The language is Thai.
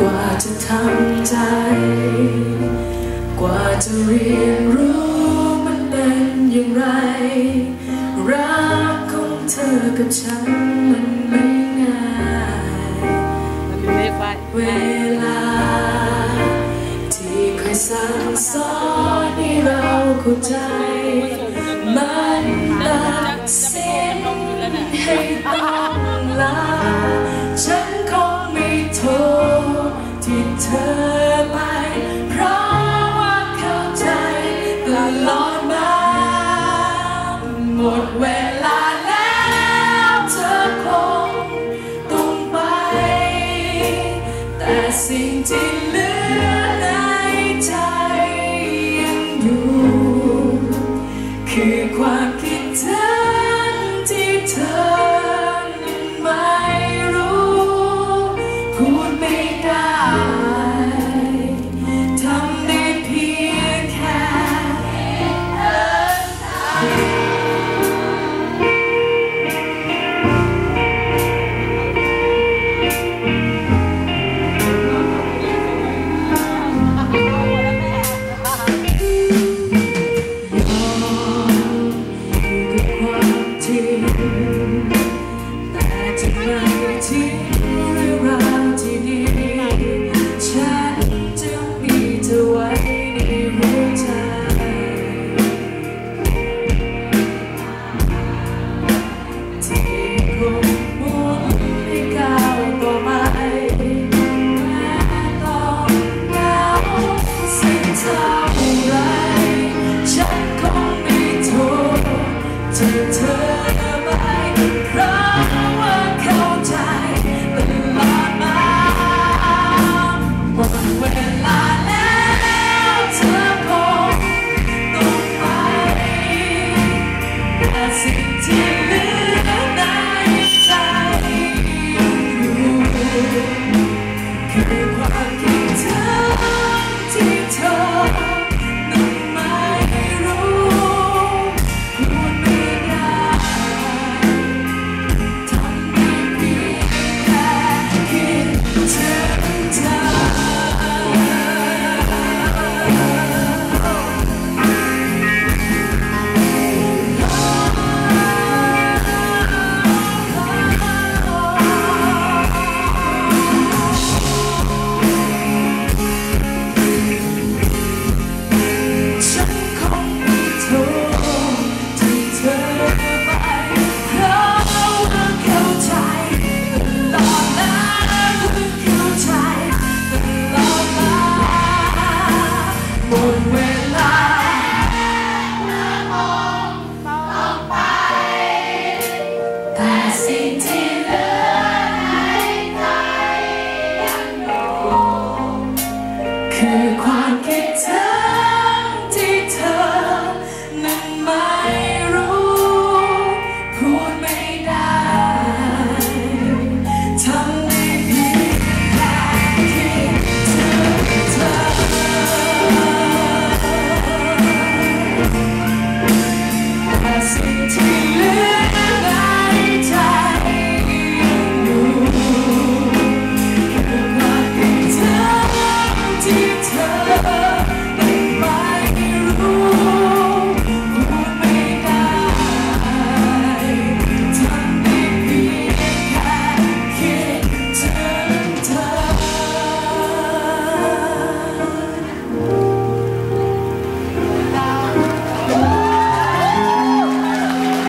กว่าจะทำใจ กว่าจะเรียนรู้มันเป็นอย่างไร รักของเธอกับฉันมันไม่ง่ายเลขไว้เวลา ที่เคยสั่งสอนให้เราเข้าใจ เธอไป เพราะว่าเข้าใจตลอดมาหมดเวลาแล้วเธอคงต้องไป แต่สิ่งที่เหลือในใจยังอยู่ คือความคิดถึง love.